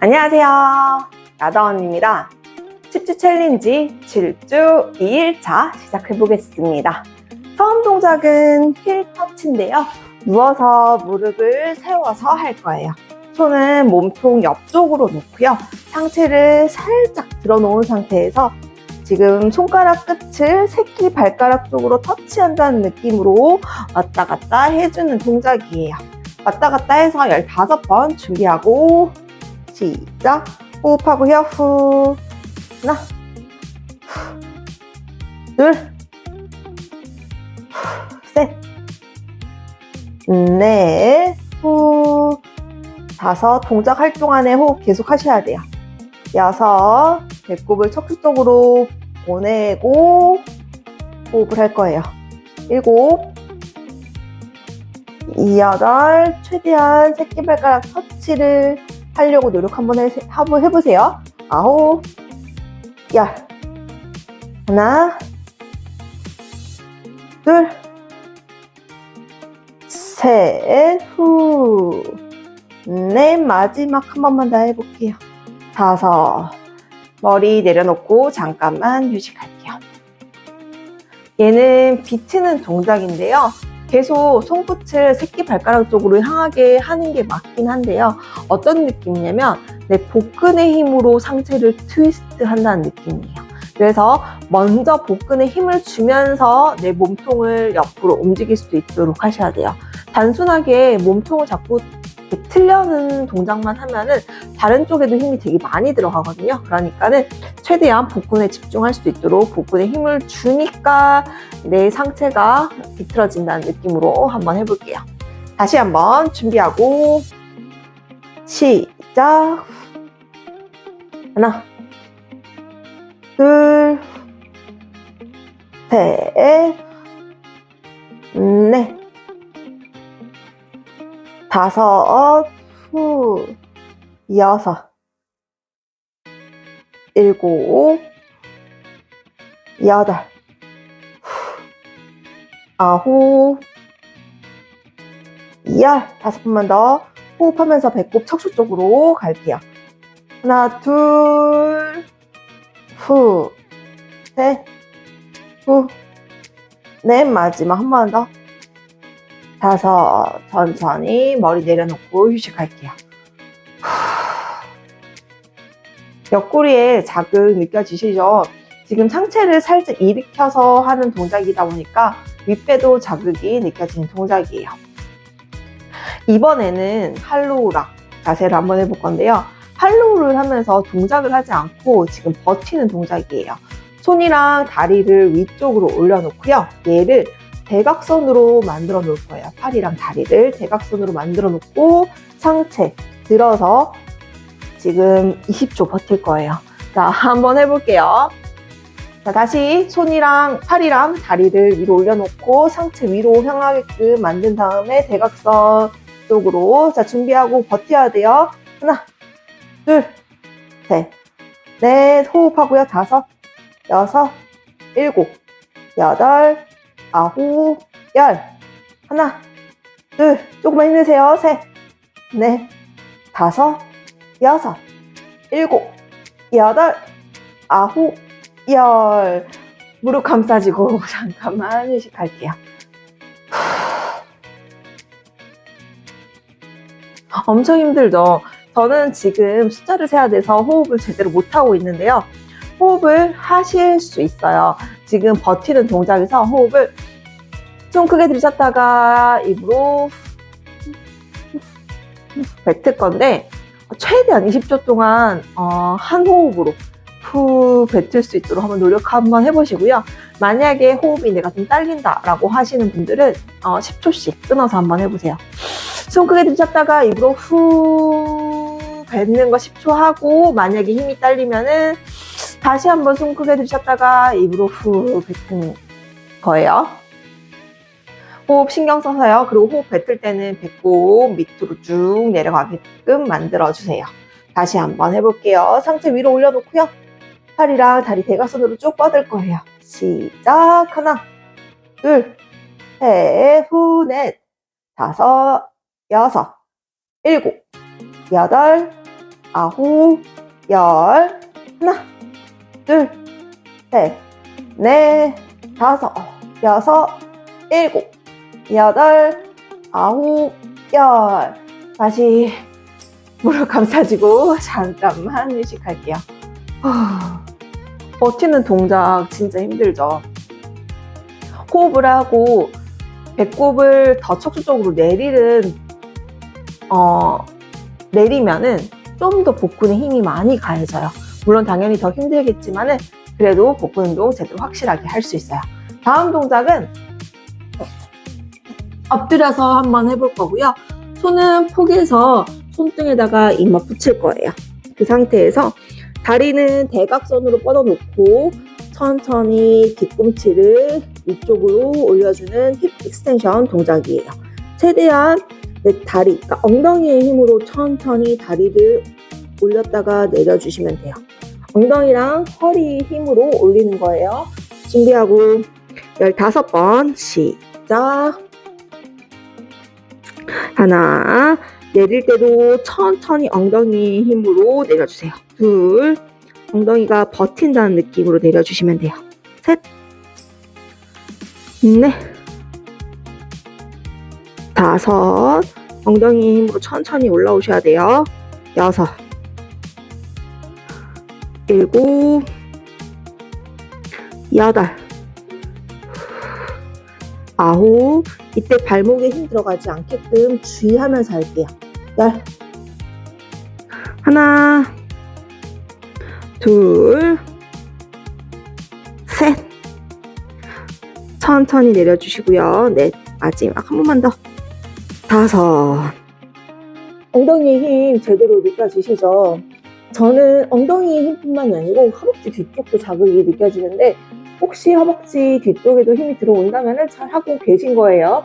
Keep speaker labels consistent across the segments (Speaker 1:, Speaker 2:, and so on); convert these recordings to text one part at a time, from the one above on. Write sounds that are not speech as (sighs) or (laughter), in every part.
Speaker 1: 안녕하세요. 나다원입니다. 10주 챌린지 7주 2일차 시작해보겠습니다. 처음 동작은 힐 터치인데요. 누워서 무릎을 세워서 할 거예요. 손은 몸통 옆쪽으로 놓고요. 상체를 살짝 들어놓은 상태에서 지금 손가락 끝을 새끼 발가락 쪽으로 터치한다는 느낌으로 왔다 갔다 해주는 동작이에요. 왔다 갔다 해서 15번 준비하고 시작. 호흡하고요 후. 하나. 둘셋넷 후. 다섯. 동작 할 동안에 호흡 계속 하셔야 돼요. 여섯. 배꼽을 척추 쪽으로 보내고 호흡을 할 거예요. 일곱. 여덟. 최대한 새끼발가락 터치를 하려고 노력 한번 해, 한번 해보세요. 아홉, 열, 하나, 둘, 셋, 후, 넷, 마지막 한 번만 더 해볼게요. 다섯, 머리 내려놓고 잠깐만 휴식할게요. 얘는 비트는 동작인데요. 계속 손끝을 새끼 발가락 쪽으로 향하게 하는 게 맞긴 한데요. 어떤 느낌이냐면 내 복근의 힘으로 상체를 트위스트 한다는 느낌이에요. 그래서 먼저 복근에 힘을 주면서 내 몸통을 옆으로 움직일 수도 있도록 하셔야 돼요. 단순하게 몸통을 자꾸 틀려는 동작만 하면은 다른 쪽에도 힘이 되게 많이 들어가거든요. 그러니까는 최대한 복근에 집중할 수 있도록 복근에 힘을 주니까 내 상체가 비틀어진다는 느낌으로 한번 해볼게요. 다시 한번 준비하고 시작 하나 둘 셋, 넷, 다섯, 후, 여섯, 일곱, 여덟, 후, 아홉, 열, 다섯 번만 더 호흡하면서 배꼽 척추 쪽으로 갈게요. 하나, 둘, 후, 셋, 후, 넷, 마지막 한 번 더. 다섯, 천천히 머리 내려놓고 휴식할게요. 옆구리에 자극 느껴지시죠? 지금 상체를 살짝 일으켜서 하는 동작이다 보니까 윗배도 자극이 느껴지는 동작이에요. 이번에는 할로우락 자세를 한번 해볼 건데요. 할로우를 하면서 동작을 하지 않고 지금 버티는 동작이에요. 손이랑 다리를 위쪽으로 올려놓고요. 얘를 대각선으로 만들어 놓을 거예요. 팔이랑 다리를 대각선으로 만들어 놓고 상체 들어서 지금 20초 버틸 거예요. 자, 한번 해볼게요. 자, 다시 손이랑 팔이랑 다리를 위로 올려놓고 상체 위로 향하게끔 만든 다음에 대각선 쪽으로 자, 준비하고 버텨야 돼요. 하나, 둘, 셋, 넷, 호흡하고요. 다섯, 여섯, 일곱, 여덟, 아홉, 열. 하나, 둘, 조금만 힘내세요. 셋, 넷, 다섯, 여섯, 일곱, 여덟, 아홉, 열. 무릎 감싸지고 (laughs) 잠깐만 휴식할게요. 엄청 힘들죠? 저는 지금 숫자를 세야 돼서 호흡을 제대로 못하고 있는데요. 호흡을 하실 수 있어요. 지금 버티는 동작에서 호흡을 좀 크게 들이셨다가 입으로 뱉을 건데 최대한 20초 동안 어, 한 호흡으로 후 뱉을 수 있도록 한번 노력 한번 해보시고요. 만약에 호흡이 내가 좀 딸린다라고 하시는 분들은 어, 10초씩 끊어서 한번 해보세요. 숨 크게 들이셨다가 입으로 후 뱉는 거 10초 하고 만약에 힘이 딸리면은 다시 한번 숨 크게 들이셨다가 입으로 후 뱉는 거예요. 호흡 신경 써서요. 그리고 호흡 뱉을 때는 배꼽 밑으로 쭉 내려가게끔 만들어주세요. 다시 한번 해볼게요. 상체 위로 올려놓고요. 팔이랑 다리 대각선으로 쭉 뻗을 거예요. 시작. 하나, 둘, 셋, 후, 넷, 다섯, 여섯, 일곱, 여덟, 아홉, 열. 하나, 둘, 셋, 넷, 다섯, 여섯, 일곱, 여덟, 아홉, 열. 다시 무릎 감싸지고 (laughs) 잠깐만 휴식할게요. 후, 버티는 동작 진짜 힘들죠. 호흡을 하고 배꼽을 더 척추쪽으로 내리는 어, 내리면은 좀 더 복근에 힘이 많이 가해져요. 물론 당연히 더 힘들겠지만 은 그래도 복근 운동 제대로 확실하게 할 수 있어요. 다음 동작은 엎드려서 한번 해볼 거고요. 손은 포개서 손등에다가 이마 붙일 거예요. 그 상태에서 다리는 대각선으로 뻗어놓고 천천히 뒤꿈치를 위쪽으로 올려주는 힙 익스텐션 동작이에요. 최대한 내 다리, 그러니까 엉덩이의 힘으로 천천히 다리를 올렸다가 내려주시면 돼요. 엉덩이랑 허리 힘으로 올리는 거예요. 준비하고 15번 시작. 하나, 내릴 때도 천천히 엉덩이 힘으로 내려주세요. 둘, 엉덩이가 버틴다는 느낌으로 내려주시면 돼요. 셋, 넷, 다섯, 엉덩이 힘으로 천천히 올라오셔야 돼요. 여섯, 일곱, 여덟, 아홉, 이때 발목에 힘 들어가지 않게끔 주의하면서 할게요. 열, 하나, 둘, 셋, 천천히 내려주시고요. 넷, 마지막 한 번만 더. 다섯. 엉덩이의 힘 제대로 느껴지시죠? 저는 엉덩이의 힘뿐만이 아니고 허벅지 뒤쪽도 자극이 느껴지는데 혹시 허벅지 뒤쪽에도 힘이 들어온다면 잘 하고 계신 거예요.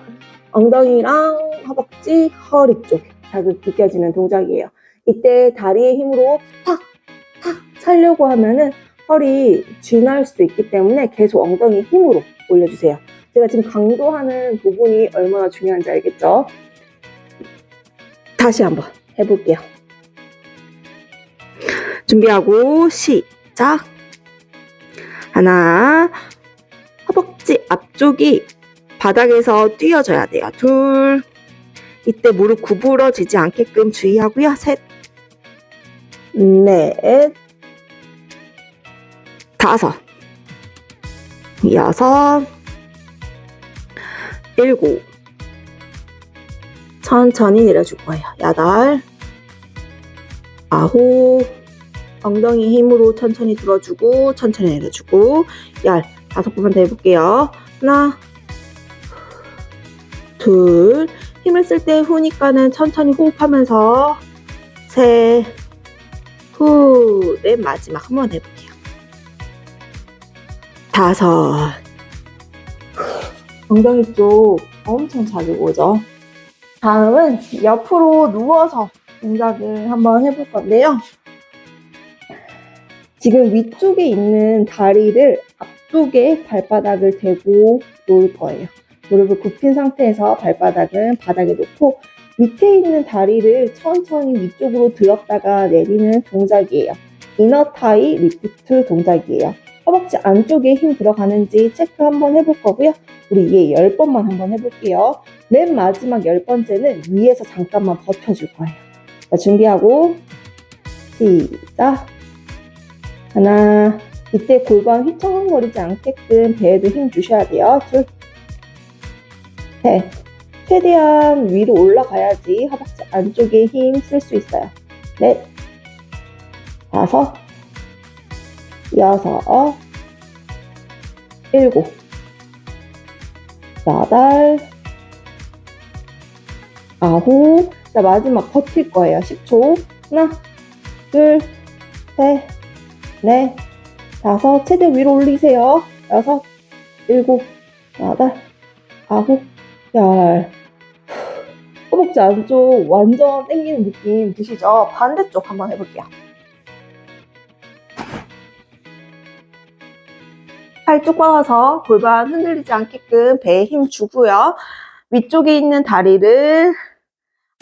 Speaker 1: 엉덩이랑 허벅지, 허리 쪽 자극 느껴지는 동작이에요. 이때 다리의 힘으로 팍, 팍 차려고 하면은 허리 쥐날 수도 있기 때문에 계속 엉덩이 힘으로 올려주세요. 제가 지금 강조하는 부분이 얼마나 중요한지 알겠죠? 다시 한번 해볼게요. 준비하고 시작. 하나, 허벅지 앞쪽이 바닥에서 띄어져야 돼요. 둘, 이때 무릎 구부러지지 않게끔 주의하고요. 셋, 넷, 다섯, 여섯, 일곱, 천천히 내려줄 거예요. 여덟, 아홉, 엉덩이 힘으로 천천히 들어주고, 천천히 내려주고, 열, 다섯 번만 더 해볼게요. 하나, 둘, 힘을 쓸 때 후니까는 천천히 호흡하면서, 셋, 후, 넷, 마지막 한 번 해볼게요. 다섯, 엉덩이 쪽 엄청 자주 오죠. 다음은 옆으로 누워서 동작을 한번 해볼 건데요. 지금 위쪽에 있는 다리를 앞쪽에 발바닥을 대고 놓을 거예요. 무릎을 굽힌 상태에서 발바닥은 바닥에 놓고 밑에 있는 다리를 천천히 위쪽으로 들었다가 내리는 동작이에요. 이너 타이 리프트 동작이에요. 허벅지 안쪽에 힘 들어가는지 체크 한번 해볼 거고요. 우리 얘 10번만 한번 해볼게요. 맨 마지막 10번째는 위에서 잠깐만 버텨줄 거예요. 자, 준비하고 시작. 하나, 이때 골반 휘청거리지 않게끔 배에도 힘 주셔야 돼요. 둘, 셋. 최대한 위로 올라가야지 허벅지 안쪽에 힘 쓸 수 있어요. 넷, 다섯, 여섯, 일곱, 여덟, 아홉. 자, 마지막 버틸 거예요. 10초. 하나, 둘, 셋, 넷, 다섯. 최대 위로 올리세요. 여섯, 일곱, 여덟, 아홉, 열. 허벅지 안쪽 완전 당기는 느낌 드시죠? 반대쪽 한번 해볼게요. 팔쭉 뻗어서 골반 흔들리지 않게끔 배에 힘 주고요. 위쪽에 있는 다리를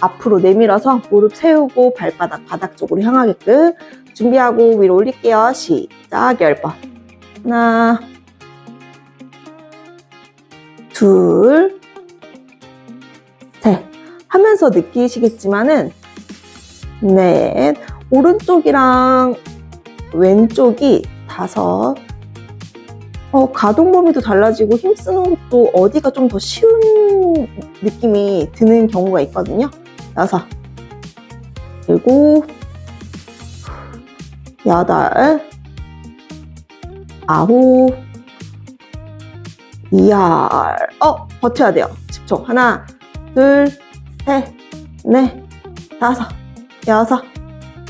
Speaker 1: 앞으로 내밀어서 무릎 세우고 발바닥 바닥 쪽으로 향하게끔 준비하고 위로 올릴게요. 시작 10번. 하나, 둘, 셋. 하면서 느끼시겠지만은 넷, 오른쪽이랑 왼쪽이 다섯, 어, 가동 범위도 달라지고 힘쓰는 것도 어디가 좀 더 쉬운 느낌이 드는 경우가 있거든요. 여섯, 일곱, 여덟, 아홉, 열. 어, 버텨야 돼요. 10초. 하나, 둘, 셋, 넷, 다섯, 여섯,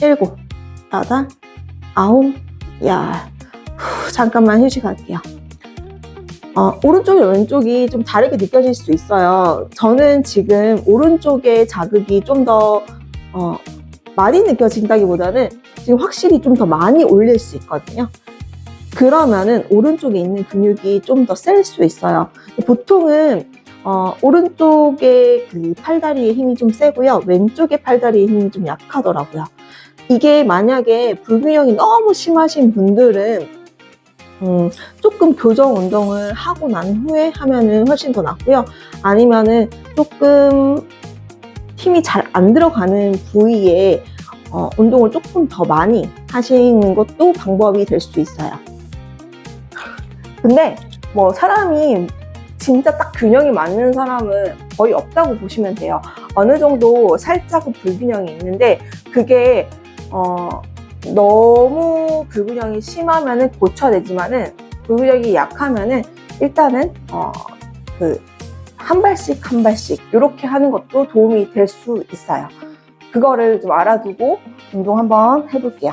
Speaker 1: 일곱, 여덟, 아홉, 열. 후, 잠깐만 휴식할게요. 어, 오른쪽이 왼쪽이 좀 다르게 느껴질 수 있어요. 저는 지금 오른쪽에 자극이 좀더 어, 많이 느껴진다기보다는 지금 확실히 좀 더 많이 올릴 수 있거든요. 그러면은 오른쪽에 있는 근육이 좀 더 셀 수 있어요. 보통은 어, 오른쪽에 그 팔다리의 힘이 좀 세고요. 왼쪽에 팔다리의 힘이 좀 약하더라고요. 이게 만약에 불균형이 너무 심하신 분들은 음, 조금 교정 운동을 하고 난 후에 하면은 훨씬 더 낫고요. 아니면은 조금 힘이 잘 안 들어가는 부위에 어, 운동을 조금 더 많이 하시는 것도 방법이 될 수 있어요. 근데 뭐 사람이 진짜 딱 균형이 맞는 사람은 거의 없다고 보시면 돼요. 어느 정도 살짝은 불균형이 있는데 그게 어, 너무 불균형이 심하면은 고쳐야 되지만은 불균형이 약하면은 일단은 어, 그한 발씩 한 발씩 이렇게 하는 것도 도움이 될 수 있어요. 그거를 좀 알아두고 운동 한번 해볼게요.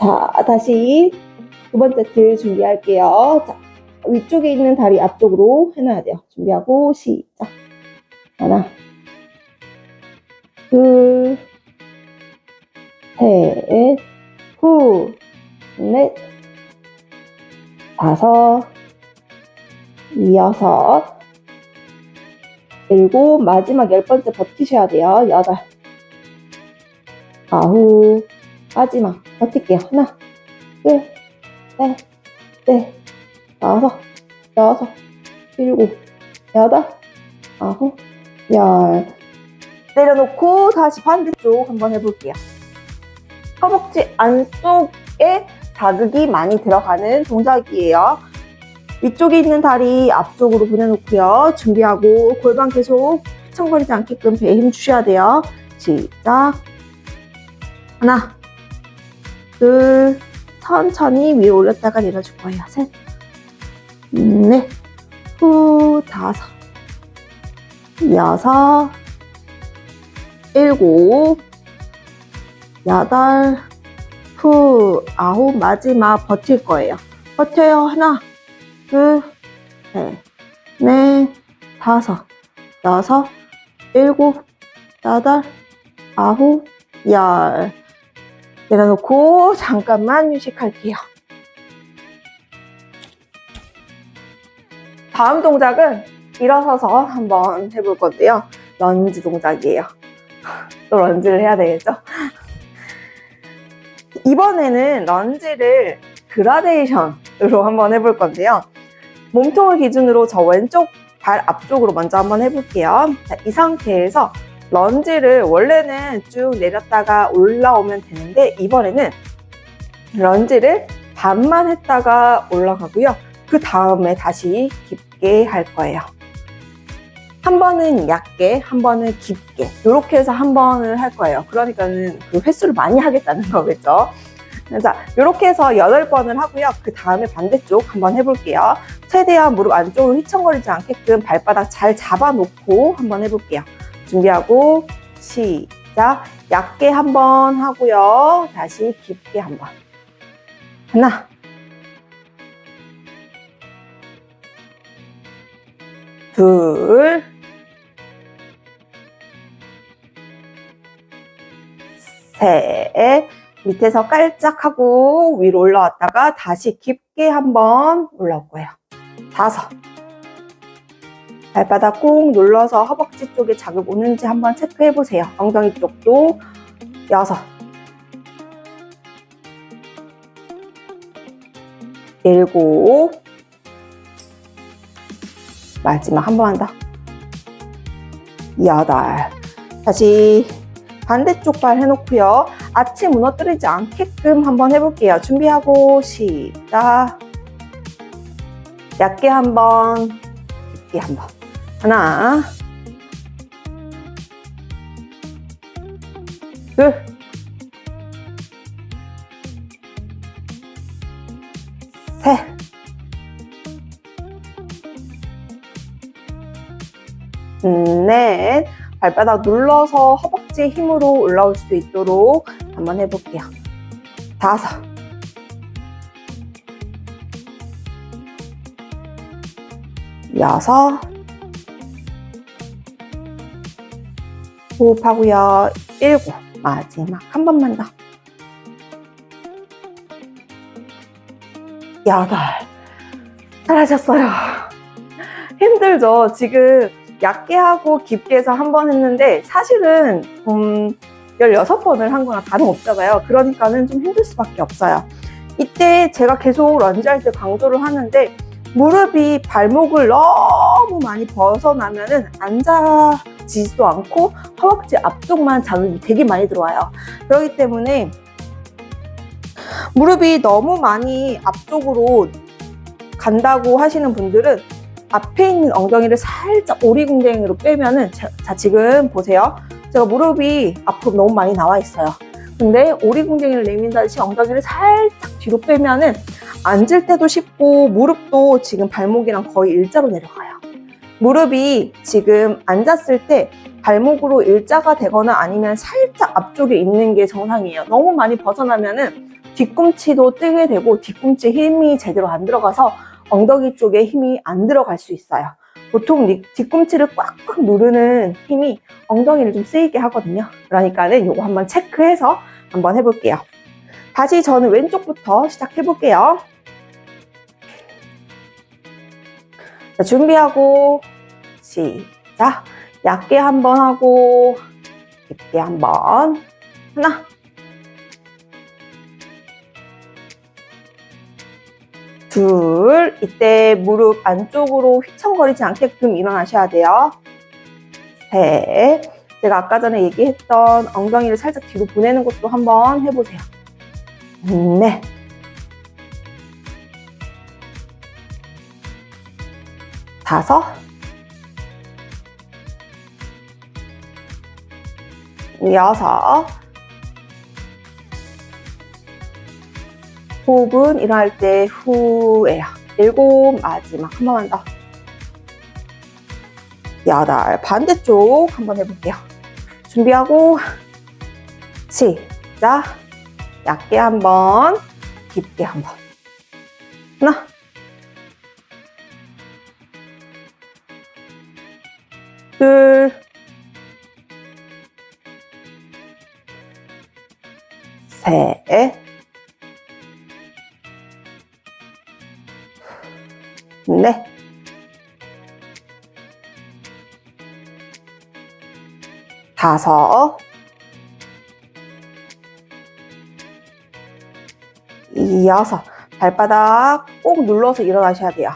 Speaker 1: 자, 다시 두 번째 세트 준비할게요. 자, 위쪽에 있는 다리 앞쪽으로 해놔야 돼요. 준비하고 시작. 하나, 둘, 셋, 후, 넷, 다섯, 여섯, 일곱, 마지막 열 번째 버티셔야 돼요. 여덟, 아홉, 마지막 버틸게요. 하나, 둘, 셋, 넷, 다섯, 여섯, 일곱, 여덟, 아홉, 열. 내려놓고 다시 반대쪽 한번 해볼게요. 허벅지 안쪽에 자극이 많이 들어가는 동작이에요. 위쪽에 있는 다리 앞쪽으로 보내놓고요. 준비하고 골반 계속 휘청거리지 않게끔 배에 힘 주셔야 돼요. 시작. 하나, 둘, 천천히 위로 올렸다가 내려줄 거예요. 셋, 넷, 후, 다섯, 여섯, 일곱, 여덟, 후, 아홉, 마지막 버틸 거예요. 버텨요. 하나, 둘, 셋, 넷, 다섯, 여섯, 일곱, 여덟, 아홉, 열. 내려놓고 잠깐만 휴식할게요. 다음 동작은 일어서서 한번 해볼 건데요. 런지 동작이에요. (laughs) 또 런지를 해야 되겠죠? 이번에는 런지를 그라데이션으로 한번 해볼 건데요. 몸통을 기준으로 저 왼쪽 발 앞쪽으로 먼저 한번 해볼게요. 자, 이 상태에서 런지를 원래는 쭉 내렸다가 올라오면 되는데 이번에는 런지를 반만 했다가 올라가고요. 그 다음에 다시 깊게 할 거예요. 한 번은 얕게, 한 번은 깊게 이렇게 해서 한 번을 할 거예요. 그러니까는 그 횟수를 많이 하겠다는 (laughs) 거겠죠. 자, 이렇게 해서 8번을 하고요. 그 다음에 반대쪽 한번 해볼게요. 최대한 무릎 안쪽으로 휘청거리지 않게끔 발바닥 잘 잡아놓고 한번 해볼게요. 준비하고 시작. 얕게 한번 하고요. 다시 깊게 한 번. 하나. 둘. 셋. 밑에서 깔짝하고 위로 올라왔다가 다시 깊게 한번 올라올 거예요. 다섯.
Speaker 2: 발바닥 꾹 눌러서 허벅지 쪽에 자극 오는지 한번 체크해 보세요. 엉덩이 쪽도 여섯, 일곱, 마지막 한 번만 더. 여덟. 다시 반대쪽 발 해놓고요. 아치 무너뜨리지 않게끔 한번 해볼게요. 준비하고 시작. 얇게 한 번, 깊게 한 번. 하나, 둘, 셋, 음, 넷. 발바닥 눌러서 허벅 지 힘으로 올라올 수 있도록 한번 해볼게요. 다섯. 여섯. 호흡하고요. 일곱. 마지막 한 번만 더. 여덟. 잘하셨어요. (laughs) 힘들죠? 지금 얇게 하고 깊게 해서 한 번 했는데 사실은 음, 16번을 한 거랑 다름없잖아요. 그러니까는 좀 힘들 수밖에 없어요. 이때 제가 계속 런지할 때 강조를 하는데 무릎이 발목을 너무 많이 벗어나면은 앉아지지도 않고 허벅지 앞쪽만 자극이 되게 많이 들어와요. 그렇기 때문에 무릎이 너무 많이 앞쪽으로 간다고 하시는 분들은 앞에 있는 엉덩이를 살짝 오리궁뎅이로 빼면은 자, 자, 지금 보세요. 제가 무릎이 앞으로 너무 많이 나와 있어요. 근데 오리궁뎅이를 내민다듯이 엉덩이를 살짝 뒤로 빼면은 앉을 때도 쉽고 무릎도 지금 발목이랑 거의 일자로 내려가요. 무릎이 지금 앉았을 때 발목으로 일자가 되거나 아니면 살짝 앞쪽에 있는 게 정상이에요. 너무 많이 벗어나면은 뒤꿈치도 뜨게 되고 뒤꿈치 힘이 제대로 안 들어가서 엉덩이 쪽에 힘이 안 들어갈 수 있어요. 보통 니- 뒤꿈치를 꽉꽉 누르는 힘이 엉덩이를 좀 쓰이게 하거든요. 그러니까는 요거 한번 체크해서 한번 해볼게요. 다시 저는 왼쪽부터 시작해볼게요. 자, 준비하고 시작. 얇게 한번 하고 깊게 한번 하나 둘, 이때 무릎 안쪽으로 휘청거리지 않게끔 일어나셔야 돼요. 셋, 제가 아까 전에 얘기했던 엉덩이를 살짝 뒤로 보내는 것도 한번 해보세요. 넷, 다섯, 여섯, 호흡은 일어날 때 후예요. 일곱 마지막 한 번만 더. 여덟 반대쪽 한번 해볼게요. 준비하고 시작. 얇게 한 번, 깊게 한 번. 하나. 둘. 셋. 다섯, 여섯. 발바닥 꼭 눌러서 일어나셔야 돼요.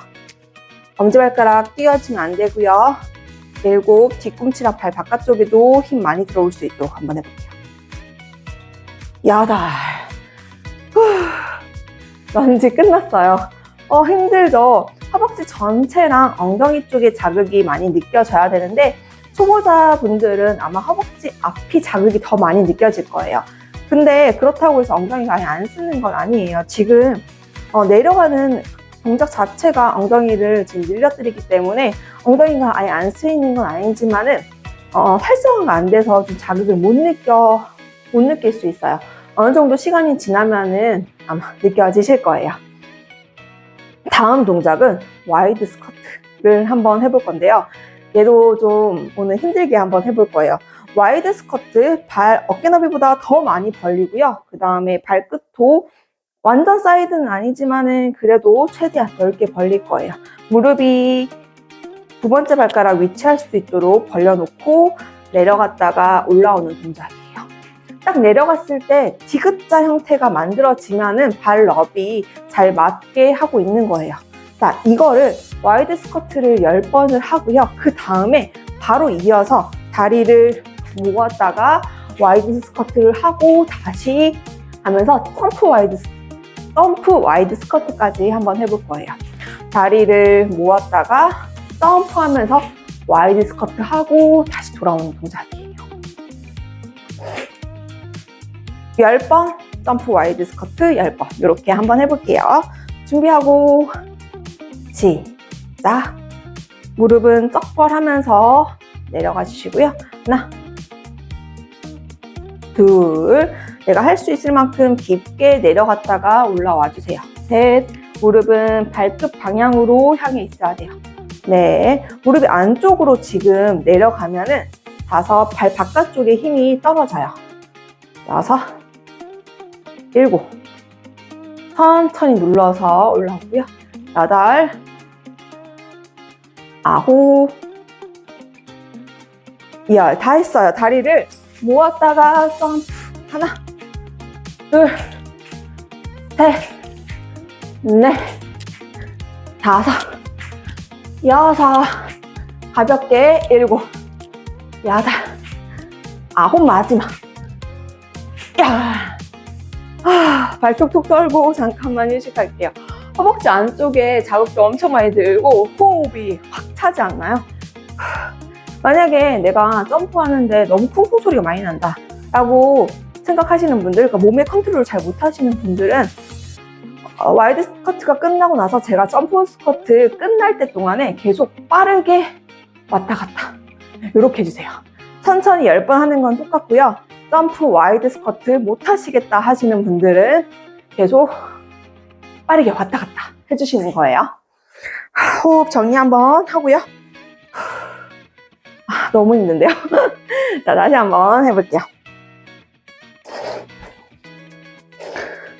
Speaker 2: 엄지발가락 띄워지면 안 되고요. 일곱, 뒤꿈치랑 발 바깥쪽에도 힘 많이 들어올 수 있도록 한번 해볼게요. 여덟. 후. 런지 끝났어요. 어, 힘들죠? 허벅지 전체랑 엉덩이 쪽에 자극이 많이 느껴져야 되는데 초보자분들은 아마 허벅지 앞이 자극이 더 많이 느껴질 거예요. 근데 그렇다고 해서 엉덩이가 아예 안 쓰는 건 아니에요. 지금 어, 내려가는 동작 자체가 엉덩이를 지금 늘려뜨리기 때문에 엉덩이가 아예 안 쓰이는 건 아니지만은 어, 활성화가 안 돼서 좀 자극을 못 느껴 못 느낄 수 있어요. 어느 정도 시간이 지나면은 아마 느껴지실 거예요. 다음 동작은 와이드 스쿼트를 한번 해볼 건데요. 얘도 좀 오늘 힘들게 한번 해볼 거예요. 와이드 스쿼트 발 어깨 너비보다 더 많이 벌리고요. 그 다음에 발끝도 완전 사이드는 아니지만은 그래도 최대한 넓게 벌릴 거예요. 무릎이 두 번째 발가락 위치할 수 있도록 벌려놓고 내려갔다가 올라오는 동작이에요. 딱 내려갔을 때 디귿자 형태가 만들어지면은 발럽이 잘 맞게 하고 있는 거예요. 자, 이거를 와이드 스커트를 10번을 하고요. 그 다음에 바로 이어서 다리를 모았다가 와이드 스커트를 하고 다시 하면서 점프 와이드, 스- 점프 와이드 스커트까지 한번 해볼 거예요. 다리를 모았다가 점프하면서 와이드 스커트 하고 다시 돌아오는 동작이에요. 10번 점프 와이드 스커트 10번 이렇게 한번 해볼게요. 준비하고 시작 무릎은 쩍벌하면서 내려가 주시고요. 하나 둘 내가 할 수 있을 만큼 깊게 내려갔다가 올라와 주세요. 셋 무릎은 발끝 방향으로 향해 있어야 돼요. 네 무릎이 안쪽으로 지금 내려가면은 다섯 발 바깥쪽에 힘이 떨어져요. 여섯 일곱 천천히 눌러서 올라오고요. 여덟 아홉 열 다 했어요. 다리를 모았다가 점프 하나 둘 셋 넷 다섯 여섯 가볍게 일곱 여덟 아홉 마지막 야 아, 발 톡톡 떨고 잠깐만 휴식할게요. 허벅지 안쪽에 자극도 엄청 많이 들고 호흡이 확 차지 않나요? 하, (sighs) 만약에 내가 점프하는데 너무 쿵쿵 소리가 많이 난다 라고 생각하시는 분들, 그러니까 몸의 컨트롤을 잘 못하시는 분들은 어, 와이드 스커트가 끝나고 나서 제가 점프 스커트 끝날 때 동안에 계속 빠르게 왔다 갔다 이렇게 해주세요. 천천히 10번 하는 건 똑같고요. 점프 와이드 스커트 못 하시겠다 하시는 분들은 계속 빠르게 왔다 갔다 해주시는 거예요. 호흡 정리 한번 하고요. 아, 너무 힘든데요? (laughs) 자, 다시 한번 해볼게요.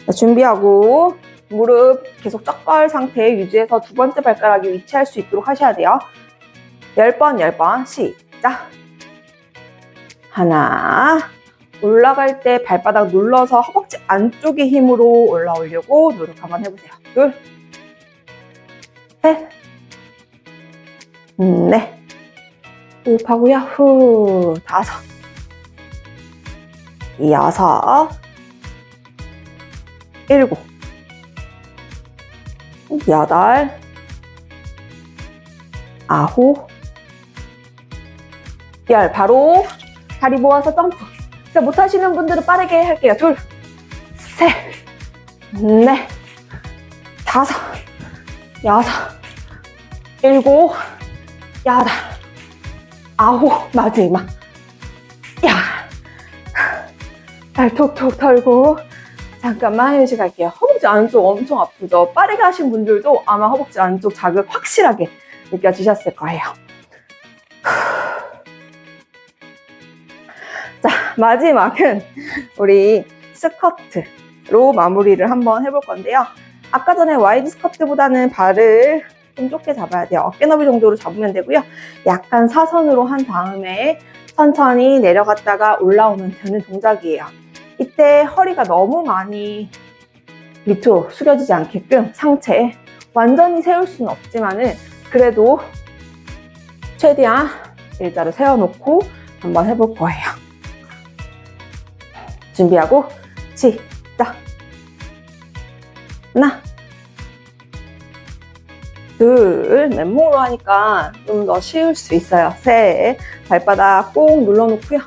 Speaker 2: 자, 준비하고 무릎 계속 쩍벌 상태 유지해서 두 번째 발가락이 위치할 수 있도록 하셔야 돼요. 10번, 10번, 시작. 하나, 올라갈 때 발바닥 눌러서 허벅지 안쪽의 힘으로 올라오려고 노력 한번 해보세요. 둘, 셋, 넷, 호흡하고요. 후, 다섯, 여섯, 일곱, 여덟, 아홉, 열. 바로 다리 모아서 점프. 자, 못하시는 분들은 빠르게 할게요. 둘, 셋, 넷, 다섯, 여섯, 일곱, 여덟, 아홉, 마지막. 야. 발 톡톡 털고, 잠깐만 휴식할게요. 허벅지 안쪽 엄청 아프죠? 빠르게 하신 분들도 아마 허벅지 안쪽 자극 확실하게 느껴지셨을 거예요. 마지막은 우리 스커트로 마무리를 한번 해볼 건데요. 아까 전에 와이드 스커트보다는 발을 좀 좁게 잡아야 돼요. 어깨 너비 정도로 잡으면 되고요. 약간 사선으로 한 다음에 천천히 내려갔다가 올라오면 되는 동작이에요. 이때 허리가 너무 많이 밑으로 숙여지지 않게끔 상체 완전히 세울 수는 없지만은 그래도 최대한 일자로 세워놓고 한번 해볼 거예요. 준비하고 시작. 하나 둘 맨몸으로 하니까 좀 더 쉬울 수 있어요. 셋 발바닥 꼭 눌러놓고요.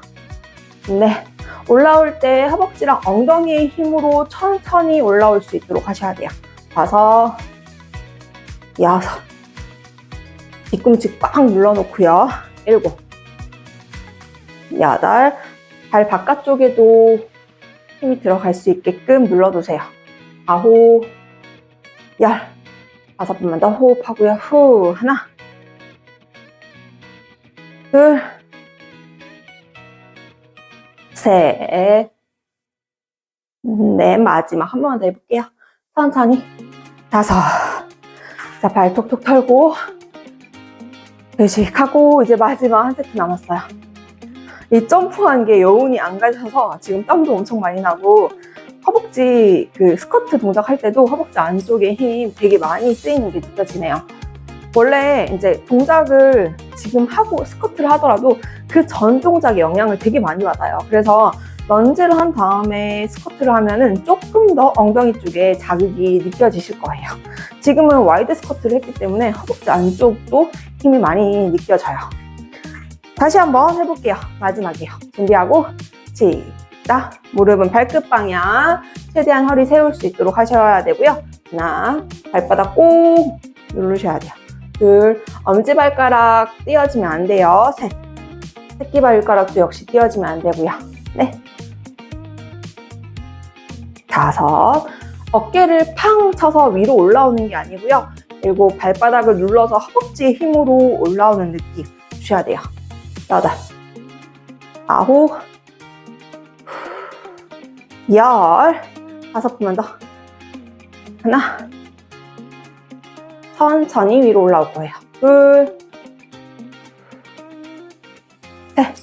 Speaker 2: 넷 올라올 때 허벅지랑 엉덩이의 힘으로 천천히 올라올 수 있도록 하셔야 돼요. 다섯 여섯. 뒤꿈치 꽉 눌러놓고요. 일곱 여덟. 발 바깥쪽에도 힘이 들어갈 수 있게끔 눌러주세요. 아홉, 열, 다섯 번만 더 호흡하고요. 후, 하나, 둘, 셋, 넷, 마지막 한 번만 더 해볼게요. 천천히. 다섯. 자, 발 톡톡 털고. 휴식하고 이제 마지막 한 세트 남았어요. 이 점프한 게 여운이 안 가셔서 지금 땀도 엄청 많이 나고 허벅지 그 스쿼트 동작 할 때도 허벅지 안쪽에 힘 되게 많이 쓰이는 게 느껴지네요. 원래 이제 동작을 지금 하고 스쿼트를 하더라도 그 전 동작에 영향을 되게 많이 받아요. 그래서 런지를 한 다음에 스쿼트를 하면은 조금 더 엉덩이 쪽에 자극이 느껴지실 거예요. 지금은 와이드 스쿼트를 했기 때문에 허벅지 안쪽도 힘이 많이 느껴져요. 다시 한번 해볼게요. 마지막이에요. 준비하고 시작. 무릎은 발끝 방향. 최대한 허리 세울 수 있도록 하셔야 되고요. 하나, 발바닥 꼭 누르셔야 돼요. 둘, 엄지발가락 띄어지면 안 돼요. 셋, 새끼발가락도 역시 띄어지면 안 되고요. 넷, 다섯, 어깨를 팡 쳐서 위로 올라오는 게 아니고요. 그리고 발바닥을 눌러서 허벅지의 힘으로 올라오는 느낌 주셔야 돼요. 여덟, 아홉, 열, 다섯 번만 더. 하나, 천천히 위로 올라올 거예요. 둘, 셋,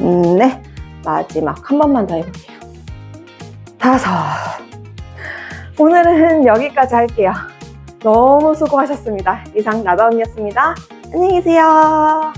Speaker 2: 음, 넷, 마지막 한 번만 더 해볼게요. 다섯. 오늘은 여기까지 할게요. 너무 수고하셨습니다. 이상 나다언니였습니다. 안녕히 계세요.